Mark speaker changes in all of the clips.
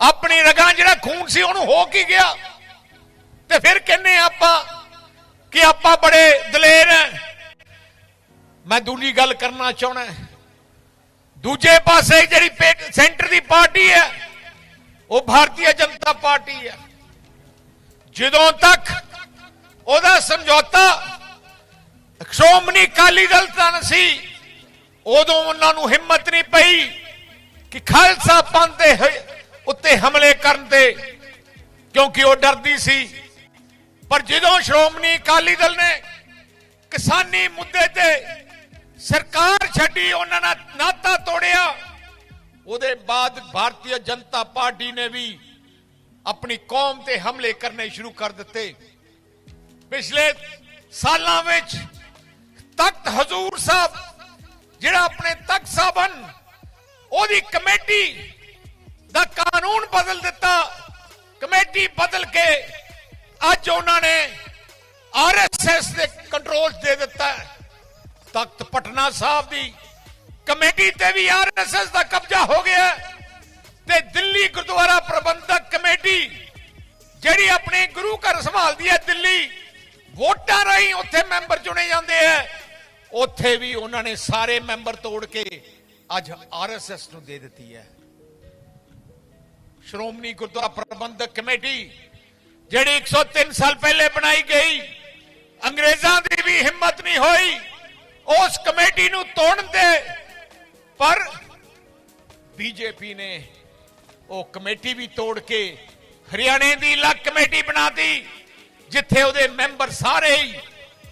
Speaker 1: ਆਪਣੀ ਰਗਾਂ ਜਿਹੜਾ ਖੂਨ ਸੀ ਉਹਨੂੰ ਹੋ ਕੀ ਗਿਆ? ਤੇ ਫਿਰ ਕਹਿੰਨੇ ਆਪਾਂ ਕਿ ਆਪਾਂ ਬੜੇ ਦਲੇਰ ਹਾਂ। ਮੈਂ ਦੂਜੀ ਗੱਲ ਕਰਨਾ ਚਾਹਣਾ ਦੂਜੇ ਪਾਸੇ ਜਿਹੜੀ ਸੈਂਟਰ ਦੀ ਪਾਰਟੀ ਹੈ, ਉਹ ਭਾਰਤੀ ਜਨਤਾ ਪਾਰਟੀ ਹੈ। ਜਦੋਂ ਤੱਕ ਉਹਦਾ ਸਮਝੌਤਾ ਸ਼੍ਰੋਮਣੀ ਅਕਾਲੀ ਦਲ ਨਾਲ ਸੀ, ਉਦੋਂ ਉਹਨਾਂ ਨੂੰ ਹਿੰਮਤ ਨਹੀਂ ਪਈ ਕਿ ਖਾਲਸਾ ਪੰਥ ਦੇ ਉੱਤੇ ਹਮਲੇ ਕਰਨ ਤੇ, ਕਿਉਂਕਿ ਉਹ ਡਰਦੀ ਸੀ। ਪਰ ਜਦੋਂ ਸ਼੍ਰੋਮਣੀ ਅਕਾਲੀ ਦਲ ਨੇ ਕਿਸਾਨੀ ਮੁੱਦੇ ਤੇ ਸਰਕਾਰ ਛੱਡੀ, ਉਹਨਾਂ ਨਾਲ ਨਾਤਾ ਤੋੜਿਆ, ਉਹਦੇ ਬਾਅਦ ਭਾਰਤੀ ਜਨਤਾ ਪਾਰਟੀ ਨੇ ਵੀ ਆਪਣੀ ਕੌਮ ਤੇ ਹਮਲੇ ਕਰਨੇ ਸ਼ੁਰੂ ਕਰ ਦਿੱਤੇ। ਪਿਛਲੇ ਸਾਲਾਂ ਵਿੱਚ ਤਖਤ ਹਜ਼ੂਰ ਸਾਹਿਬ, ਜਿਹੜਾ ਆਪਣੇ ਤਖਤ ਸਾਹਿਬਨ ਉਹਦੀ ਕਮੇਟੀ ਦਾ ਕਾਨੂੰਨ ਬਦਲ ਦਿੱਤਾ, ਕਮੇਟੀ ਬਦਲ ਕੇ ਅੱਜ ਉਹਨਾਂ ਨੇ ਆਰਐਸਐਸ ਦੇ ਕੰਟਰੋਲ ਦੇ ਦਿੱਤਾ ਤਖਤ ਪਟਨਾ ਸਾਹਿਬ ਦੀ ਕਮੇਟੀ ਤੇ ਵੀ ਆਰਐਸਐਸ ਦਾ ਕਬਜ਼ਾ ਹੋ ਗਿਆ ਤੇ ਦਿੱਲੀ ਗੁਰਦੁਆਰਾ ਪ੍ਰਬੰਧਕ ਕਮੇਟੀ ਜਿਹੜੀ ਆਪਣੇ ਗੁਰੂ ਘਰ ਸੰਭਾਲਦੀ ਹੈ ਦਿੱਲੀ, ਵੋਟਾਂ ਰਾਹੀਂ ਉੱਥੇ ਮੈਂਬਰ ਚੁਣੇ ਜਾਂਦੇ ਆ ਉੱਥੇ ਵੀ ਉਹਨਾਂ ਨੇ ਸਾਰੇ ਮੈਂਬਰ ਤੋੜ ਕੇ ਅੱਜ ਆਰਐਸਐਸ ਨੂੰ ਦੇ ਦਿੱਤੀ ਹੈ। ਸ਼੍ਰੋਮਣੀ ਗੁਰਦੁਆਰਾ ਪ੍ਰਬੰਧਕ ਕਮੇਟੀ, ਜਿਹੜੀ 103 ਸਾਲ ਪਹਿਲੇ ਬਣਾਈ ਗਈ, ਅੰਗਰੇਜ਼ਾਂ ਦੀ ਵੀ ਹਿੰਮਤ ਨਹੀਂ ਹੋਈ ਉਸ ਕਮੇਟੀ ਨੂੰ ਤੋੜਨ ਤੇ ਪਰ ਬੀਜੇਪੀ ਨੇ ਉਹ ਕਮੇਟੀ ਵੀ ਤੋੜ ਕੇ ਹਰਿਆਣੇ ਦੀ ਅਲੱਗ ਕਮੇਟੀ ਬਣਾਤੀ ਜਿੱਥੇ ਉਹਦੇ ਮੈਂਬਰ ਸਾਰੇ ਹੀ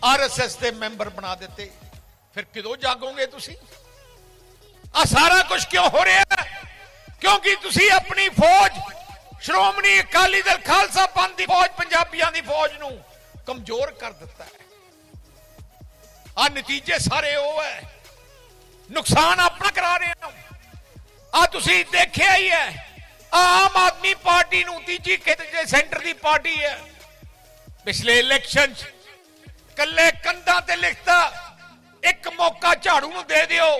Speaker 1: ਆਰਐਸਐਸ ਦੇ ਮੈਂਬਰ ਬਣਾ ਦਿੱਤੇ ਫਿਰ ਕਿਦੋਂ ਜਾਗੋਗੇ ਤੁਸੀਂ ਆ ਸਾਰਾ ਕੁਝ ਕਿਉਂ ਹੋ ਰਿਹਾ ਹੈ? ਕਿਉਂਕਿ ਤੁਸੀਂ ਆਪਣੀ ਫੌਜ, ਸ਼੍ਰੋਮਣੀ ਅਕਾਲੀ ਦਲ ਖਾਲਸਾ ਪੰਥ ਦੀ ਫੌਜ, ਪੰਜਾਬੀਆਂ ਦੀ ਫੌਜ ਨੂੰ ਕਮਜ਼ੋਰ ਕਰ ਦਿੱਤਾ ਹੈ। ਆ ਨਤੀਜੇ ਸਾਰੇ ਉਹ ਹੈ। ਨੁਕਸਾਨ ਆਪਣਾ ਕਰਾ ਰਹੇ ਹੋ। ਆ ਤੁਸੀਂ ਦੇਖਿਆ ਹੀ ਹੈ ਆਮ ਆਦਮੀ ਪਾਰਟੀ ਨੂੰ ਤੀਜੀ ਕਿਤੇ ਸੈਂਟਰ ਦੀ ਪਾਰਟੀ ਹੈ। ਪਿਛਲੇ ਇਲੈਕਸ਼ਨ ਚ ਕੱਲੇ ਕੰਧਾਂ ਤੇ ਲਿਖਤਾ, ਇੱਕ ਮੌਕਾ ਝਾੜੂ ਨੂੰ ਦੇ ਦਿਓ,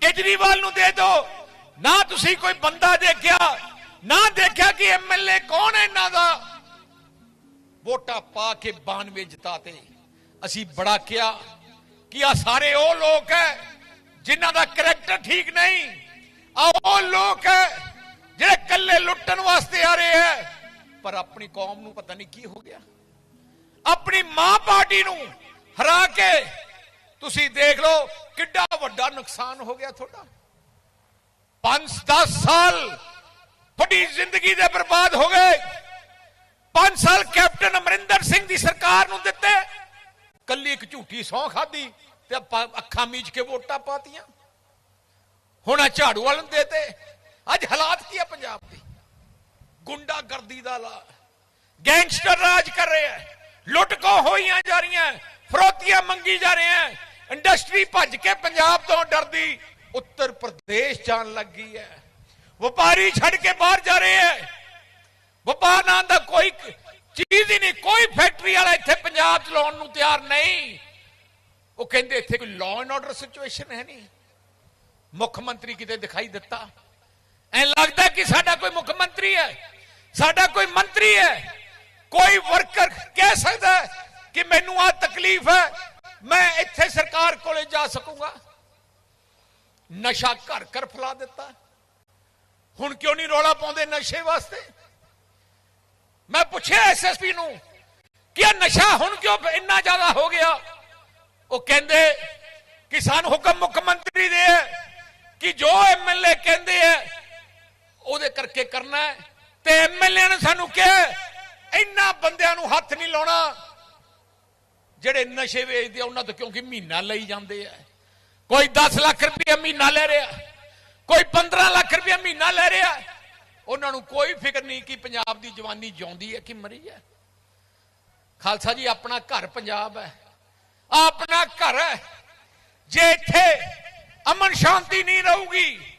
Speaker 1: ਕੇਜਰੀਵਾਲ ਨੂੰ ਦੇ ਦਿਓ। ਨਾ ਤੁਸੀਂ ਕੋਈ ਬੰਦਾ ਦੇਖਿਆ, ਨਾ ਦੇਖਿਆ ਕਿ ਐਮਐਲਏ ਕੌਣ ਹੈ ਇਹਨਾਂ ਦਾ? ਵੋਟਾਂ ਪਾ ਕੇ 92 ਜਿਤਾਤੇ। ਅਸੀਂ ਬੜਾ ਕਿਹਾ ਕਿ ਆ ਸਾਰੇ ਉਹ ਲੋਕ ਹੈ ਜਿਨ੍ਹਾਂ ਦਾ ਕਰੈਕਟਰ ਠੀਕ ਨਹੀਂ। ਆ ਉਹ ਲੋਕ ਹੈ ਜਿਹੜੇ ਕੱਲੇ ਲੁੱਟਣ ਵਾਸਤੇ ਆ ਰਹੇ ਹੈ। ਪਰ ਆਪਣੀ ਕੌਮ ਨੂੰ ਪਤਾ ਨਹੀਂ ਕੀ ਹੋ ਗਿਆ। ਆਪਣੀ ਮਾਂ ਪਾਰਟੀ ਨੂੰ ਹਰਾ ਕੇ ਤੁਸੀਂ ਦੇਖ ਲਓ ਕਿੱਡਾ ਵੱਡਾ ਨੁਕਸਾਨ ਹੋ ਗਿਆ ਤੁਹਾਡਾ। 5-10 ਸਾਲ ਤੁਹਾਡੀ ਜ਼ਿੰਦਗੀ ਦੇ ਬਰਬਾਦ ਹੋ ਗਏ। 5 ਸਾਲ ਕੈਪਟਨ ਅਮਰਿੰਦਰ ਸਿੰਘ ਦੀ ਸਰਕਾਰ ਨੂੰ ਦਿੱਤੇ। ਕੱਲੀ ਇੱਕ ਝੂਠੀ ਸੌਂ ਖਾਦੀ ਤੇ ਅੱਖਾਂ ਮੀਚ ਕੇ ਵੋਟਾਂ ਪਾਤੀਆਂ। ਹੁਣ ਆ ਝਾੜੂ ਵਾਲੇ ਨੂੰ ਦੇਤੇ। ਅੱਜ ਹਾਲਾਤ ਕੀ ਹੈ ਪੰਜਾਬ ਦੇ? ਗੁੰਡਾਗਰਦੀ ਦਾ ਲਾ ਗੈਂਗਸਟਰ ਰਾਜ ਕਰ ਰਿਹਾ ਹੈ। ਲੁੱਟ ਹੋਈਆਂ ਜਾ ਰਹੀਆਂ। ਫਰੋਤੀਆਂ ਮੰਗੀ ਜਾ ਰਹੀਆਂ। ਇੰਡਸਟਰੀ ਭੱਜ ਕੇ ਪੰਜਾਬ ਤੋਂ ਡਰਦੀ। ਉੱਤਰ ਪ੍ਰਦੇਸ਼ ਜਾਣ ਲੱਗੀ ਹੈ। ਵਪਾਰੀ ਛੱਡ ਕੇ ਬਾਹਰ ਜਾ ਰਹੇ ਹੈ। ਵਪਾਰ ਨਾਂ ਦਾ ਕੋਈ ਚੀਜ਼ ਹੀ ਨਹੀਂ, ਕੋਈ ਫੈਕਟਰੀ ਵਾਲਾ ਇੱਥੇ ਪੰਜਾਬ ਚ ਲਾਉਣ ਨੂੰ ਤਿਆਰ ਨਹੀਂ। ਉਹ ਕਹਿੰਦੇ ਇੱਥੇ ਕੋਈ ਲਾਅ ਐਂਡ ਆਰਡਰ ਸਿਚੁਏਸ਼ਨ ਹੈ ਨਹੀਂ। ਮੁੱਖ ਮੰਤਰੀ ਕਿਤੇ ਦਿਖਾਈ ਦਿੱਤਾ। ਐ ਲੱਗਦਾ ਕਿ ਸਾਡਾ ਕੋਈ ਮੁੱਖ ਮੰਤਰੀ ਹੈ, ਸਾਡਾ ਕੋਈ ਮੰਤਰੀ ਹੈ। ਕੋਈ ਵਰਕਰ ਕਹਿ ਸਕਦਾ ਕਿ ਮੈਨੂੰ ਆ ਤਕਲੀਫ ਹੈ, ਮੈਂ ਇੱਥੇ ਸਰਕਾਰ ਕੋਲੇ ਜਾ ਸਕੂੰਗਾ। ਨਸ਼ਾ ਘਰ ਘਰ ਫੈਲਾ ਦਿੱਤਾ। ਹੁਣ ਕਿਉਂ ਨਹੀਂ ਰੌਲਾ ਪਾਉਂਦੇ ਨਸ਼ੇ ਵਾਸਤੇ? ਮੈਂ ਪੁੱਛਿਆ ਐਸਐਸਪੀ ਨੂੰ ਕਿ ਇਹ ਨਸ਼ਾ ਹੁਣ ਕਿਉਂ ਇੰਨਾ ਜ਼ਿਆਦਾ ਹੋ ਗਿਆ? ਉਹ ਕਹਿੰਦੇ, ਕਿ ਸਾਨੂੰ ਹੁਕਮ ਮੁੱਖ ਮੰਤਰੀ ਦੇ ਹੈ ਕਿ ਜੋ ਐਮਐਲਏ ਕਹਿੰਦੇ ਹੈ, ਉਹਦੇ ਕਰਕੇ ਕਰਨਾ ਹੈ। ਤੇ ਐਮਐਲਏ ਨੇ ਸਾਨੂੰ ਕਿਹਾ ਇੰਨਾ ਬੰਦਿਆਂ ਨੂੰ ਹੱਥ ਨਹੀਂ ਲਾਉਣਾ, ਜਿਹੜੇ ਨਸ਼ੇ ਵੇਚਦੇ ਆ, ਉਹਨਾਂ ਤੋਂ ਕਿਉਂਕਿ ਮਹੀਨਾ ਲਈ ਜਾਂਦੇ ਆ। ਕੋਈ 10 ਲੱਖ ਰੁਪਏ ਮਹੀਨਾ ਲੈ ਰਿਹਾ, ਕੋਈ 15 ਲੱਖ ਰੁਪਏ ਮਹੀਨਾ ਲੈ ਰਿਹਾ। ਉਹਨਾਂ ਨੂੰ ਕੋਈ ਫਿਕਰ ਨਹੀਂ ਕਿ ਪੰਜਾਬ ਦੀ ਜਵਾਨੀ ਜਿਉਂਦੀ ਹੈ ਕਿ ਮਰੀ ਹੈ। ਖਾਲਸਾ ਜੀ, ਆਪਣਾ ਘਰ ਪੰਜਾਬ ਹੈ। ਆਪਣਾ ਘਰ ਹੈ। ਜੇ ਇੱਥੇ ਅਮਨ ਸ਼ਾਂਤੀ ਨਹੀਂ ਰਹੂਗੀ,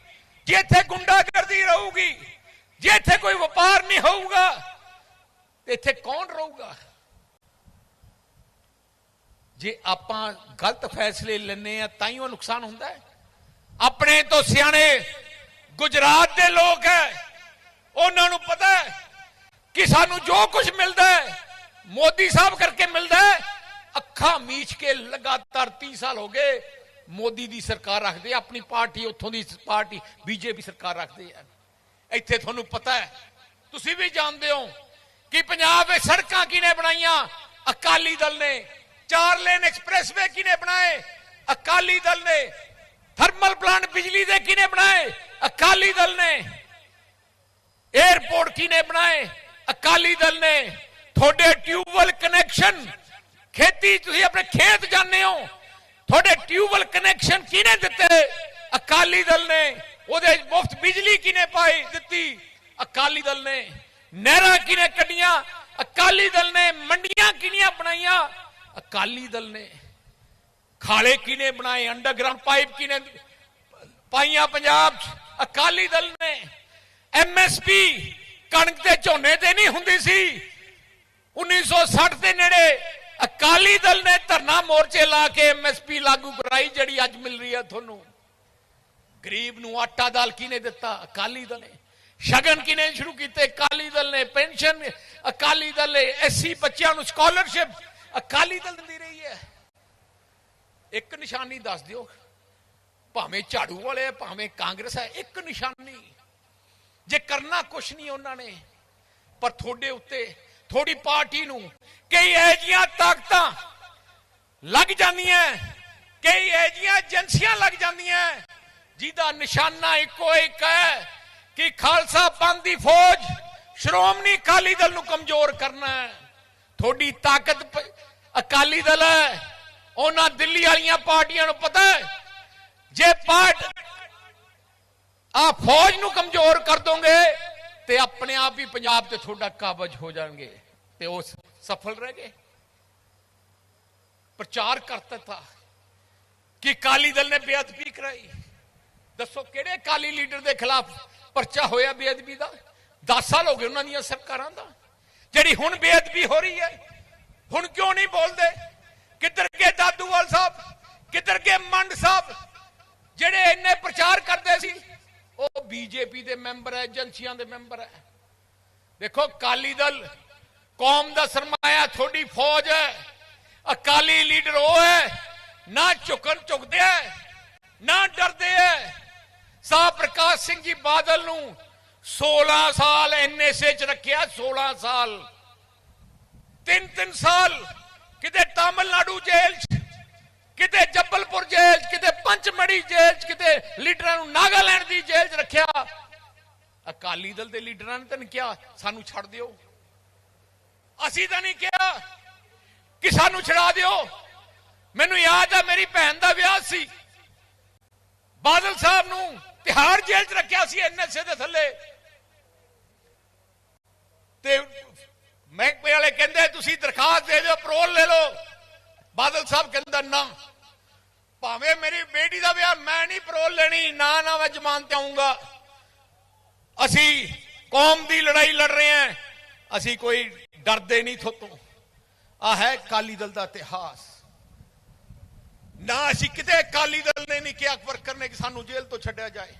Speaker 1: ਜੇ ਇੱਥੇ ਗੁੰਡਾਗਰਦੀ ਰਹੂਗੀ, ਜੇ ਇੱਥੇ ਕੋਈ ਵਪਾਰ ਨਹੀਂ ਹੋਊਗਾ ਇੱਥੇ ਕੌਣ ਰਹੂਗਾ? ਜੇ ਆਪਾਂ ਗਲਤ ਫੈਸਲੇ ਲੈਨੇ ਆ, ਤਾਂ ਹੀ ਉਹ ਨੁਕਸਾਨ ਹੁੰਦਾ ਹੈ। ਆਪਣੇ ਤੋਂ ਸਿਆਣੇ ਗੁਜਰਾਤ ਦੇ ਲੋਕ ਹੈ। ਉਹਨਾਂ ਨੂੰ ਪਤਾ ਕਿ ਸਾਨੂੰ ਜੋ ਕੁਝ ਮਿਲਦਾ ਹੈ, ਮੋਦੀ ਸਾਹਿਬ ਕਰਕੇ ਮਿਲਦਾ ਹੈ। ਅੱਖਾਂ ਮੀਚ ਕੇ ਲਗਾਤਾਰ 30 ਸਾਲ ਹੋ ਗਏ ਮੋਦੀ ਦੀ ਸਰਕਾਰ ਰੱਖਦੇ ਆਪਣੀ ਪਾਰਟੀ ਉੱਥੋਂ ਦੀ ਪਾਰਟੀ ਬੀਜੇਪੀ ਸਰਕਾਰ ਰੱਖਦੇ ਆ। ਇੱਥੇ ਤੁਹਾਨੂੰ ਪਤਾ ਹੈ, ਤੁਸੀਂ ਵੀ ਜਾਣਦੇ ਹੋ ਕਿ ਪੰਜਾਬ ਵਿੱਚ ਸੜਕਾਂ ਕਿਨੇ ਬਣਾਈਆਂ? ਅਕਾਲੀ ਦਲ ਨੇ। ਚਾਰ ਲੇਨ ਐਕਸਪ੍ਰੈਸਵੇ ਕਿਨੇ ਬਣਾਏ? ਅਕਾਲੀ ਦਲ ਨੇ। ਥਰਮਲ ਪਲਾਂਟ ਬਿਜਲੀ ਦੇ ਕਿਨੇ ਬਣਾਏ? ਅਕਾਲੀ ਦਲ ਨੇ। 에ਅਰਪੋਰਟ ਕਿਨੇ ਬਣਾਏ? ਅਕਾਲੀ ਦਲ ਨੇ। ਤੁਹਾਡੇ ਟਿਊਬਵੈਲ ਕਨੈਕਸ਼ਨ। ਖੇਤੀ, ਤੁਸੀਂ ਆਪਣੇ ਖੇਤ ਜਾਂਦੇ ਹੋ। ਤੁਹਾਡੇ ਟਿਊਬਵੈਲ ਕਨੈਕਸ਼ਨ ਕਿਨੇ ਦਿੱਤੇ? ਅਕਾਲੀ ਦਲ ਨੇ। ਉਹਦੇ ਮੁਫਤ ਬਿਜਲੀ ਕਿਨੇ ਪਾਈ, ਦਿੱਤੀ? ਅਕਾਲੀ ਦਲ ਨੇ। ਨਹਿਰਾਂ ਕਿਨੇ ਕੱਢੀਆਂ? ਅਕਾਲੀ ਦਲ ਨੇ। ਮੰਡੀਆਂ ਕਿਨੀਆਂ ਬਣਾਈਆਂ? ਅਕਾਲੀ ਦਲ ਨੇ ਖਾਲੇ ਕਿਨੇ ਬਣਾਏ ਅੰਡਰਗਰਾਉਂਡ ਪਾਈਪ ਕਿਨੇ ਪਾਈਆਂ ਪੰਜਾਬ ਅਕਾਲੀ ਦਲ ਨੇ। ਐਮਐਸਪੀ ਕਣਕ ਤੇ ਝੋਨੇ ਤੇ ਨਹੀਂ ਹੁੰਦੀ ਸੀ। 1960 ਦੇ ਨੇੜੇ ਅਕਾਲੀ ਦਲ ਨੇ ਧਰਨਾ ਮੋਰਚੇ ਲਾ ਕੇ ਐਮਐਸਪੀ ਲਾਗੂ ਕਰਾਈ, ਜਿਹੜੀ ਅੱਜ ਮਿਲ ਰਹੀ ਹੈ ਤੁਹਾਨੂੰ। ਗਰੀਬ ਨੂੰ ਆਟਾ ਦਾਲ ਕਿਨੇ ਦਿੱਤਾ? ਅਕਾਲੀ ਦਲ ਨੇ। ਸ਼ਗਨ ਕਿਨੇ ਸ਼ੁਰੂ ਕੀਤੇ? ਅਕਾਲੀ ਦਲ ਨੇ। ਪੈਨਸ਼ਨ ਅਕਾਲੀ ਦਲ ਨੇ। ਐਸਸੀ ਬੱਚਿਆਂ ਨੂੰ ਸਕਾਲਰਸ਼ਿਪ ਅਕਾਲੀ ਦਲ ਦਿੰਦੀ ਰਹੀ ਹੈ। ਇੱਕ ਨਿਸ਼ਾਨੀ ਦੱਸ ਦਿਓ। ਭਾਵੇਂ ਝਾੜੂ ਵਾਲੇ ਆ, ਭਾਵੇਂ ਕਾਂਗਰਸ ਹੈ ਇੱਕ ਨਿਸ਼ਾਨੀ। ਜੇ ਕਰਨਾ ਕੁਛ ਨਹੀਂ ਉਹਨਾਂ ਨੇ ਪਰ ਤੁਹਾਡੇ ਉੱਤੇ ਤੁਹਾਡੀ ਪਾਰਟੀ ਨੂੰ ਕਈ ਐਜੀਆਂ ਤਾਕਤਾਂ ਲੱਗ ਜਾਂਦੀਆਂ ਕਈ ਐਜੀਆਂ ਏਜੰਸੀਆਂ ਲੱਗ ਜਾਂਦੀਆਂ ਜਿਹਦਾ ਨਿਸ਼ਾਨਾ ਇੱਕੋ ਇੱਕ ਹੈ ਕਿ ਖਾਲਸਾ ਪੰਥ ਦੀ ਫੌਜ ਸ਼੍ਰੋਮਣੀ ਅਕਾਲੀ ਦਲ ਨੂੰ ਕਮਜ਼ੋਰ ਕਰਨਾ ਹੈ। ਤੁਹਾਡੀ ਤਾਕਤ ਅਕਾਲੀ ਦਲ ਹੈ। ਉਹਨਾਂ ਦਿੱਲੀ ਵਾਲੀਆਂ ਪਾਰਟੀਆਂ ਨੂੰ ਪਤਾ ਹੈ। ਜੇ ਪਾਰਟ ਆ ਫੌਜ ਨੂੰ ਕਮਜ਼ੋਰ ਕਰ ਦੋਗੇ ਤੇ ਆਪਣੇ ਆਪ ਹੀ ਪੰਜਾਬ ਤੇ ਤੁਹਾਡਾ ਕਾਬਜ ਹੋ ਜਾਣਗੇ ਤੇ ਉਹ ਸਫਲ ਰਹਿ ਗਏ। ਪ੍ਰਚਾਰ ਕਰਤਾ ਥਾ ਕਿ ਕਾਲੀ ਦਲ ਨੇ ਬੇਅਦਬੀ ਕਰਾਈ। ਦੱਸੋ ਕਿਹੜੇ ਕਾਲੀ ਲੀਡਰ ਦੇ ਖਿਲਾਫ ਪਰਚਾ ਹੋਇਆ ਬੇਅਦਬੀ ਦਾ? 10 ਸਾਲ ਹੋ ਗਏ ਉਹਨਾਂ ਦੀਆਂ ਸਰਕਾਰਾਂ ਦਾ। ਜਿਹੜੀ ਹੁਣ ਬੇਅਦਬੀ ਹੋ ਰਹੀ ਹੈ। ਹੁਣ ਕਿਉਂ ਨਹੀਂ ਬੋਲਦੇ? ਕਿੱਧਰ ਗਏ ਦਾਦੂਵਾਲ ਸਾਹਿਬ, ਕਿੱਧਰ ਗਏ ਮੰਡ ਸਾਹਿਬ, ਜਿਹੜੇ ਇੰਨੇ ਪ੍ਰਚਾਰ ਕਰਦੇ ਸੀ, ਉਹ ਬੀਜੇਪੀ ਦੇ ਮੈਂਬਰ ਹੈ, ਏਜੰਸੀਆਂ ਦੇ ਮੈਂਬਰ ਹੈ। ਦੇਖੋ ਕਾਲੀ ਦਲ, ਕੌਮ ਦਾ ਸਰਮਾਇਆ ਤੁਹਾਡੀ ਫੌਜ ਹੈ। ਅਕਾਲੀ ਲੀਡਰ ਉਹ ਹੈ, ਨਾ ਝੁਕਣ ਝੁਕਦੇ ਹੈ, ਨਾ ਡਰਦੇ ਹੈ। ਸਾਹ ਪ੍ਰਕਾਸ਼ ਸਿੰਘ ਜੀ ਬਾਦਲ ਨੂੰ 16 ਸਾਲ ਐਨਐਸਏ ਚ ਰੱਖਿਆ 16 ਸਾਲ। ਤਿੰਨ ਤਿੰਨ ਸਾਲ ਕਿਤੇ ਤਾਮਿਲਨਾਡੂ ਜੇਲ੍ਹ ਚ ਕਿਤੇ ਜੱਬਲਪੁਰ ਜੇਲ੍ਹ 'ਚ, ਕਿਤੇ ਪੰਚਮੜੀ ਜੇਲ੍ਹ 'ਚ, ਕਿਤੇ ਲੀਡਰਾਂ ਨੂੰ ਨਾਗਾਲੈਂਡ ਦੀ ਜੇਲ੍ਹ 'ਚ ਰੱਖਿਆ। ਅਕਾਲੀ ਦਲ ਦੇ ਲੀਡਰਾਂ ਨੇ ਤਾਂ ਨਹੀਂ ਕਿਹਾ ਸਾਨੂੰ ਛੱਡ ਦਿਓ। ਅਸੀਂ ਤਾਂ ਨਹੀਂ ਕਿਹਾ ਕਿ ਸਾਨੂੰ ਛੜਾ ਦਿਓ। ਮੈਨੂੰ ਯਾਦ ਆ ਮੇਰੀ ਭੈਣ ਦਾ ਵਿਆਹ ਸੀ। ਬਾਦਲ ਸਾਹਿਬ ਨੂੰ ਤਿਹਾੜ ਜੇਲ੍ਹ 'ਚ ਰੱਖਿਆ ਸੀ ਐਨਐਸਏ ਦੇ ਥੱਲੇ। ਤੇ ਮਹਿਕਮੇ ਵਾਲੇ ਕਹਿੰਦੇ, ਤੁਸੀਂ ਦਰਖਾਸਤ ਦੇ ਦਿਓ ਪਰੋਲ ਲੈ ਲਓ। ਬਾਦਲ ਸਾਹਿਬ ਕਹਿੰਦਾ, ਨਾ, ਭਾਵੇਂ ਮੇਰੀ ਬੇਟੀ ਦਾ ਵਿਆਹ ਮੈਂ ਨਹੀਂ ਪਰੋਲ ਲੈਣੀ, ਨਾ ਨਾ ਮੈਂ ਜ਼ਮਾਨਤ ਆਉਂਗਾ ਅਸੀਂ ਕੌਮ ਦੀ ਲੜਾਈ ਲੜ ਰਹੇ ਹਾਂ। ਅਸੀਂ ਕੋਈ ਡਰਦੇ ਨਹੀਂ ਥੋਤੋਂ। ਆ ਹੈ ਕਾਲੀ ਦਲ ਦਾ ਇਤਿਹਾਸ। ਨਾ ਅਸੀਂ ਕਿਤੇ ਕਾਲੀ ਦਲ ਨੇ ਨਹੀਂ ਕਿਹਾ ਵਰਕਰ ਨੇ ਕਿ ਸਾਨੂੰ ਜੇਲ੍ਹ ਤੋਂ ਛੱਡਿਆ ਜਾਏ।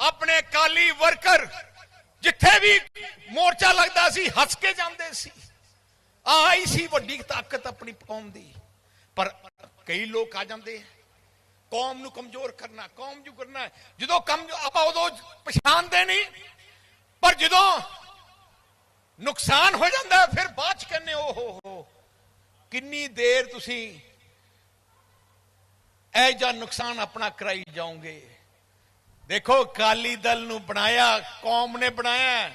Speaker 1: ਆਪਣੇ ਕਾਲੀ ਵਰਕਰ ਜਿੱਥੇ ਵੀ ਮੋਰਚਾ ਲੱਗਦਾ ਸੀ, ਹੱਸ ਕੇ ਜਾਂਦੇ ਸੀ। ਆਈ ਸੀ ਵੱਡੀ ਤਾਕਤ ਆਪਣੀ ਕੌਮ ਦੀ। ਪਰ ਕਈ ਲੋਕ ਆ ਜਾਂਦੇ ਕੌਮ ਨੂੰ ਕਮਜ਼ੋਰ ਕਰਨਾ, ਕੌਮ ਜੂ ਕਰਨਾ। ਜਦੋਂ ਕਮ ਆਪਾਂ ਉਦੋਂ ਪਛਾਣਦੇ ਨਹੀਂ, ਪਰ ਜਦੋਂ ਨੁਕਸਾਨ ਹੋ ਜਾਂਦਾ ਫਿਰ ਬਾਅਦ ਚ ਕਹਿੰਦੇ ਓ ਹੋ ਹੋ, ਕਿੰਨੀ ਦੇਰ ਤੁਸੀਂ ਇਹ ਜਾਂ ਨੁਕਸਾਨ ਆਪਣਾ ਕਰਾਈ ਜਾਓਗੇ? ਦੇਖੋ ਕਾਲੀ ਦਲ ਨੂੰ ਬਣਾਇਆ ਕੌਮ ਨੇ ਬਣਾਇਆ।